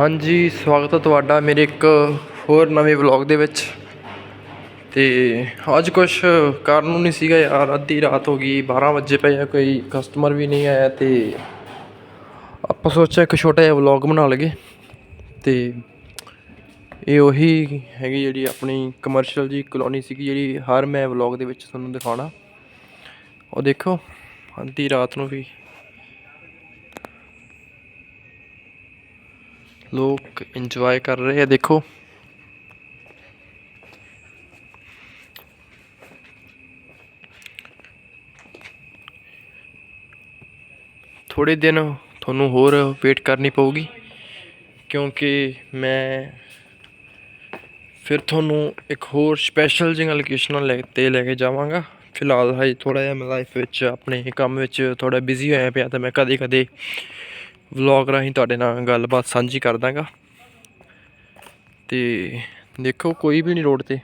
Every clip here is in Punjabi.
ਹਾਂਜੀ, ਸਵਾਗਤ ਹੈ ਤੁਹਾਡਾ ਮੇਰੇ ਇੱਕ ਹੋਰ ਨਵੇਂ ਵਲੌਗ ਦੇ ਵਿੱਚ। ਤੇ ਅੱਜ ਕੁਝ ਕਾਰਨ ਨਹੀਂ ਸੀਗਾ ਯਾਰ, ਅੱਧੀ ਰਾਤ ਹੋ ਗਈ 12 ਵਜੇ ਪਏ ਆ, ਕੋਈ ਕਸਟਮਰ ਵੀ ਨਹੀਂ ਆਇਆ ਤੇ ਆਪਾਂ ਸੋਚਿਆ ਇੱਕ ਛੋਟਾ ਜਿਹਾ ਵਲੌਗ ਬਣਾ ਲਈਏ। ਤੇ ਇਹ ਉਹੀ ਹੈਗੀ ਜਿਹੜੀ ਆਪਣੀ ਕਮਰਸ਼ੀਅਲ ਜੀ ਕਲੋਨੀ ਸੀਗੀ ਜਿਹੜੀ ਹਰ ਮੈਂ ਵਲੌਗ ਦੇ ਵਿੱਚ ਤੁਹਾਨੂੰ ਦਿਖਾਉਣਾ। ਉਹ ਦੇਖੋ, ਅੱਧੀ ਰਾਤ ਨੂੰ ਵੀ ਲੋਕ ਇੰਜੋਏ ਕਰ ਰਹੇ ਆ, ਦੇਖੋ। ਥੋੜੇ ਦਿਨ ਤੁਹਾਨੂੰ ਹੋਰ ਵੇਟ ਕਰਨੀ ਪਊਗੀ, ਕਿਉਂਕਿ ਮੈਂ ਫਿਰ ਤੁਹਾਨੂੰ ਇੱਕ ਹੋਰ ਸਪੈਸ਼ਲ ਜਿਹੀਆਂ ਲੋਕੇਸ਼ਨਾਂ ਲੈ ਤੇ ਲੈ ਕੇ ਜਾਵਾਂਗਾ। ਫਿਲਹਾਲ ਹਜੇ ਥੋੜਾ ਜਿਹਾ ਮੈਂ ਲਾਈਫ ਵਿੱਚ ਆਪਣੇ ਕੰਮ ਵਿੱਚ ਥੋੜਾ ਬਿਜ਼ੀ ਹੋਇਆ ਪਿਆ ਤਾਂ ਮੈਂ ਕਦੇ ਕਦੇ ਵਲੌਗ ਰਾਹੀਂ ਤੁਹਾਡੇ ਨਾਲ ਗੱਲਬਾਤ ਸਾਂਝੀ ਕਰ ਦਾਂਗਾ ਤੇ ਦੇਖੋ, ਕੋਈ ਵੀ ਨਹੀਂ ਰੋਡ ਤੇ।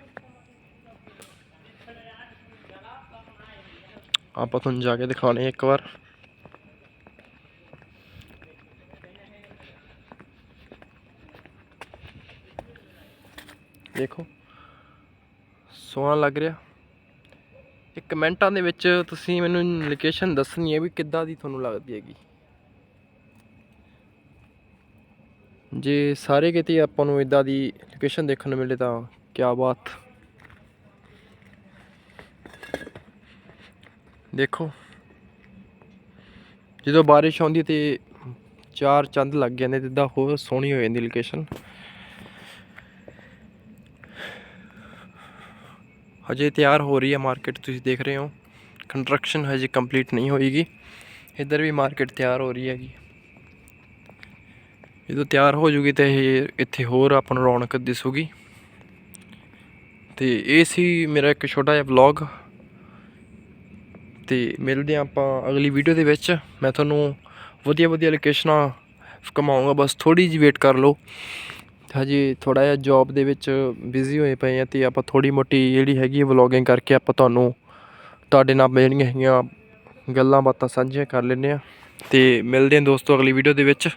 ਆਪਾਂ ਤੁਹਾਨੂੰ ਜਾ ਕੇ ਦਿਖਾਉਣੇ ਇੱਕ ਵਾਰ। ਦੇਖੋ, ਸੋਹਣਾ ਲੱਗ ਰਿਹਾ। ਇਹ ਕਮੈਂਟਾਂ ਦੇ ਵਿੱਚ ਤੁਸੀਂ ਮੈਨੂੰ ਲੋਕੇਸ਼ਨ ਦੱਸਣੀ ਹੈ ਵੀ ਕਿੱਦਾਂ ਦੀ ਤੁਹਾਨੂੰ ਲੱਗਦੀ ਹੈਗੀ। ਜੇ ਸਾਰੇ ਕਿਤੇ ਆਪਾਂ ਨੂੰ ਇਦਾਂ ਦੀ ਲੋਕੇਸ਼ਨ ਦੇਖਣ ਨੂੰ ਮਿਲੇ ਤਾਂ ਕੀ ਬਾਤ। ਦੇਖੋ। ਜਦੋਂ ਬਾਰਿਸ਼ ਆਉਂਦੀ ਤੇ ਚਾਰ ਚੰਦ ਲੱਗ ਜਾਂਦੇ ਤੇ ਇਦਾਂ ਹੋਰ ਸੋਹਣੀ ਹੋ ਜਾਂਦੀ ਲੋਕੇਸ਼ਨ ਹਜੇ ਤਿਆਰ ਹੋ ਰਹੀ ਹੈ ਮਾਰਕੀਟ ਤੁਸੀਂ ਦੇਖ ਰਹੇ ਹੋ। ਕੰਸਟਰਕਸ਼ਨ ਹਜੇ ਕੰਪਲੀਟ ਨਹੀਂ ਹੋਈਗੀ ਇੱਧਰ ਵੀ ਮਾਰਕੀਟ ਤਿਆਰ ਹੋ ਰਹੀ ਹੈਗੀ। ਜਦੋਂ ਤਿਆਰ ਹੋ ਜੂਗੀ ਤੇ ਇਹ ਇੱਥੇ ਹੋਰ ਆਪਾਂ ਨੂੰ ਰੌਣਕ ਦਿਸੂਗੀ। ਤੇ ਇਹ ਸੀ ਮੇਰਾ ਇੱਕ ਛੋਟਾ ਜਿਹਾ ਵਲੌਗ ਤੇ ਮਿਲਦੇ ਹਾਂ ਆਪਾਂ ਅਗਲੀ ਵੀਡੀਓ ਦੇ ਵਿੱਚ। ਮੈਂ ਤੁਹਾਨੂੰ ਵਧੀਆ ਵਧੀਆ ਲੋਕੇਸ਼ਨਾਂ ਘਮਾਉਂਗਾ, ਬਸ ਥੋੜੀ ਜਿਹੀ ਵੇਟ ਕਰ ਲਓ। ਹਜੇ ਥੋੜਾ ਜਿਹਾ ਜੌਬ ਦੇ ਵਿੱਚ ਬਿਜ਼ੀ ਹੋਏ ਪਏ ਆ ਤੇ ਆਪਾਂ ਥੋੜੀ ਮੋਟੀ ਜਿਹੜੀ ਹੈਗੀ ਵਲੌਗਿੰਗ ਕਰਕੇ ਆਪਾਂ ਤੁਹਾਨੂੰ ਤੁਹਾਡੇ ਨਾਲ ਜਿਹੜੀਆਂ ਹੈਗੀਆਂ ਗੱਲਾਂ ਬਾਤਾਂ ਸਾਂਝੀਆਂ ਕਰ ਲੈਂਦੇ ਆ ਤੇ ਮਿਲਦੇ ਹਾਂ ਦੋਸਤੋ ਅਗਲੀ ਵੀਡੀਓ ਦੇ ਵਿੱਚ।